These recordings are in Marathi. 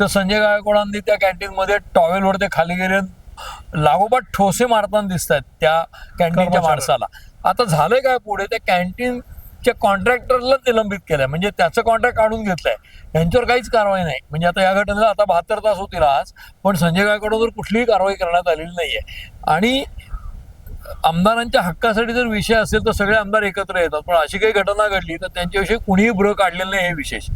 तर संजय गायकवाडांनी त्या कॅन्टीनमध्ये टॉवेलवर ते खाली गेले लागोपाठ ठोसे मारताना दिसत आहेत त्या कॅन्टीनच्या. माणसाला. आता झालंय काय पुढे? त्या कॅन्टीनच्या कॉन्ट्रॅक्टरला निलंबित केलंय. म्हणजे त्याचं कॉन्ट्रॅक्ट काढून घेतलंय. यांच्यावर काहीच कारवाई नाही. म्हणजे आता या घटनेला आता बहात्तर तास होतील आज पण संजय गायकवाडांवर कुठलीही कारवाई करण्यात आलेली नाहीये. आणि आमदारांच्या हक्कासाठी जर विषय असेल तर सगळे आमदार एकत्र येतात. पण अशी काही घटना घडली तर त्यांच्याविषयी कुणीही ब्र काढलेलं नाही हे विशेष.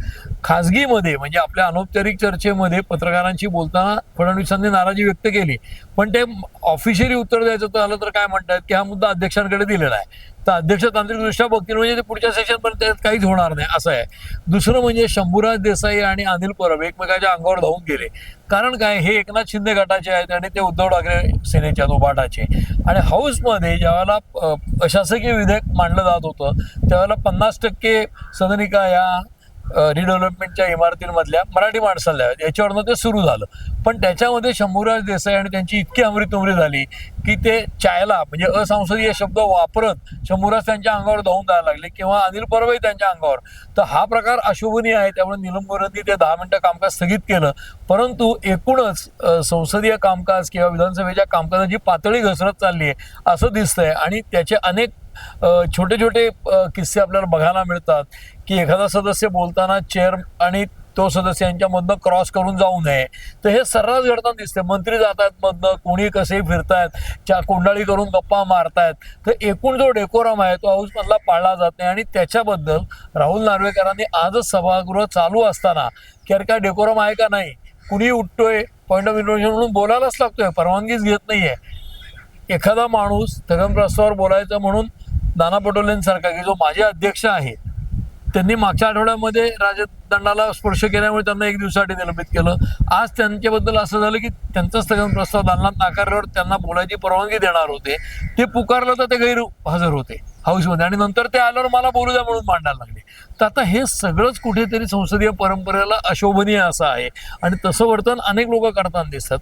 खाजगीमध्ये म्हणजे आपल्या अनौपचारिक चर्चेमध्ये पत्रकारांशी बोलताना फडणवीसांनी नाराजी व्यक्त केली. पण ते ऑफिशियली उत्तर द्यायचं तर आलं तर काय म्हणतात की हा मुद्दा अध्यक्षांकडे दिलेला आहे. तर अध्यक्ष तांत्रिकदृष्ट्या बघतील म्हणजे ते पुढच्या सेशनपर्यंत त्यात काहीच होणार नाही असं आहे. दुसरं म्हणजे शंभूराज देसाई आणि अनिल परब एकमेकाच्या अंगावर धावून गेले. कारण काय? हे एकनाथ शिंदे गटाचे आहेत आणि ते उद्धव ठाकरे सेनेचे आहेत उभाटाचे आणि हाऊसमध्ये ज्यावेळेला अ, अशासकीय विधेयक मांडलं जात होतं त्यावेळेला पन्नास टक्के सदनिका या रिडेव्हलपमेंटच्या इमारतींमधल्या मराठी माणसाला. याच्यावरनं ते सुरू झालं. पण त्याच्यामध्ये शंभूराज देसाई आणि त्यांची इतकी अमृतुमरी झाली की ते चायला म्हणजे असंसदीय शब्द वापरत शंभूराज त्यांच्या अंगावर धावून जायला लागले किंवा अनिल परबही त्यांच्या अंगावर. तर हा प्रकार अशोभनीय आहे त्यामुळे निलंबनांनी ते दहा मिनिटं कामकाज स्थगित केलं. परंतु एकूणच संसदीय कामकाज किंवा विधानसभेच्या कामकाजाची पातळी घसरत चालली आहे असं दिसतंय. आणि त्याचे अनेक छोटे छोटे किस्से आपल्याला बघायला मिळतात की एखादा सदस्य बोलताना चेअर आणि तो सदस्य यांच्यामधनं क्रॉस करून जाऊ नये. तर हे सर्रास घडताना दिसते मंत्री जातात मधनं कोणी कसे फिरतायत च्या कोंडाळी करून गप्पा मारतायत. तर एकूण जो डेकोरम आहे तो हाऊस मधला पाळला जात नाही आणि त्याच्याबद्दल राहुल नार्वेकरांनी आजच सभागृह चालू असताना की अरे काय डेकोरम आहे का नाही? कुणी उठतोय? पॉईंट ऑफ इन्फॉर्मेशन म्हणून बोलायलाच लागतोय. परवानगीच घेत नाहीये. एखादा माणूस स्थगन प्रस्तावावर बोलायचं म्हणून नाना पटोलेंसारखा की जो माझे अध्यक्ष आहे त्यांनी मागच्या आठवड्यामध्ये राजदंडाला स्पर्श केल्यामुळे त्यांना एक दिवसासाठी निलंबित केलं. आज त्यांच्याबद्दल असं झालं की त्यांचा स्थगन प्रस्ताव दालनात नाकारल्यावर त्यांना बोलायची परवानगी देणार होते. ते पुकारलं तर ते गैर हजर होते हाऊसमध्ये. आणि नंतर ते आल्यावर मला बोलू द्या म्हणून मांडायला लागले. तर आता हे सगळंच कुठेतरी संसदीय परंपरेला अशोभनीय असं आहे. आणि तसं वर्तन अनेक लोक करताना दिसतात.